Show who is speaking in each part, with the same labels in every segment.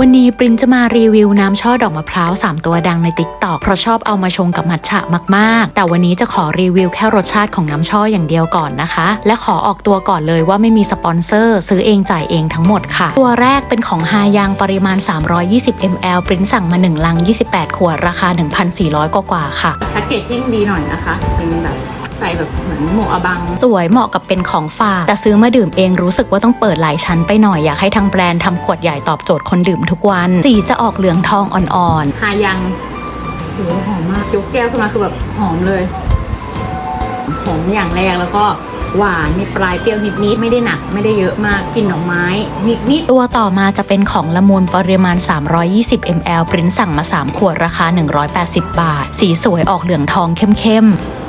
Speaker 1: วันนี้ปรินจะมารีวิวน้ำช่อดอกมะพร้าว 3 ตัวดังในติ๊กต็อกเพราะชอบเอามาชงกับมัทฉะมากๆ แต่วันนี้จะขอรีวิวแค่รสชาติของน้ำช่ออย่างเดียวก่อนนะคะ และขอออกตัวก่อนเลยว่าไม่มีสปอนเซอร์ ซื้อเองจ่ายเองทั้งหมดค่ะ ตัวแรกเป็นของฮายางปริมาณ 320 ml ปรินสั่งมา 1 ลัง 28 ขวดราคา 1,400 กว่าๆค่ะ
Speaker 2: แพ็กเกจจิ้งดีหน่อยนะคะเป็นแบบ ใส่แบบเหมือนหมวกอบัง
Speaker 1: สวยเหมาะกับเป็นของฝาก แต่ซื้อมาดื่มเองรู้สึกว่าต้องเปิดหลายชั้นไปหน่อยอยากให้ทางแบรนด์ทำขวดใหญ่ตอบโจทย์คนดื่มทุกวัน สีจะออกเหลืองทองอ่อน
Speaker 2: หายังโหหอมมากยกแก้วขึ้นมาคือแบบหอมเลย หอมอย่างแรกแล้วก็หวานมีปลายเปรี้ยวนิดๆไม่ได้หนัก ไม่ได้เยอะมากกลินดอกไม้นิด
Speaker 1: ๆตัวต่อมาจะเป็นของละมุนปริมาณ 320 ml ปริ้นสั่งมา 3 ขวดราคา 180 บาท สีสวยออกเหลืองทองเข้ม
Speaker 2: ๆ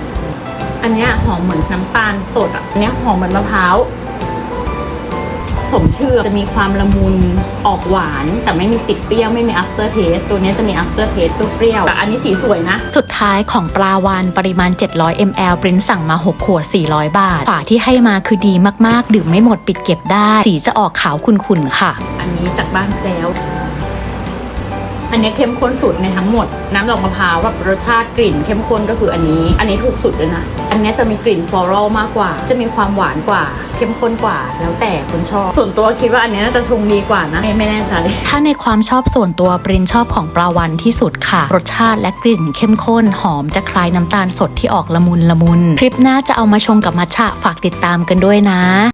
Speaker 2: อันเนี้ยหอมเหมือนน้ำตาลสดอะอันเนี้ยหอมเหมือนมะพร้าวสมชื่อจะมีความละมุนออกหวาน แต่ไม่มีติดเปรี้ยวไม่มี after taste ตัวเนี้ยจะมี after taste เปรี้ยวๆแต่อันนี้สีสวยนะ
Speaker 1: ๆสุดท้ายของปลาวานปริมาณ 700 ml ปริ้นสั่งมา 6 ขวด 400 บาท ฝาที่ให้มาคือดีมากๆ ดื่มไม่หมดปิดเก็บได้ สีจะออกขาวขุ่นๆค่ะ
Speaker 2: อันนี้จากบ้านแล้ว อันนี้เข้มข้นสุดในทั้งหมด น้ำดอกมะพร้าวแบบรสชาติกลิ่นเข้มข้นก็คืออันนี้ อันนี้ถูกสุดเลยนะ อันนี้จะมีกลิ่นฟลอรัลมากกว่า จะมีความหวานกว่า เข้มข้นกว่า แล้วแต่คนชอบ ส่วนตัวคิดว่าอันนี้น่าจะชงดีกว่านะ ไม่ไม่แน่ใจ
Speaker 1: ถ้าในความชอบส่วนตัวปรินชอบของปลาวันที่สุดค่ะ รสชาติและกลิ่นเข้มข้นหอมจะคล้ายน้ำตาลสดที่ออกละมุนละมุน คลิปหน้าจะเอามาชงกับมัทฉะฝากติดตามกันด้วยนะ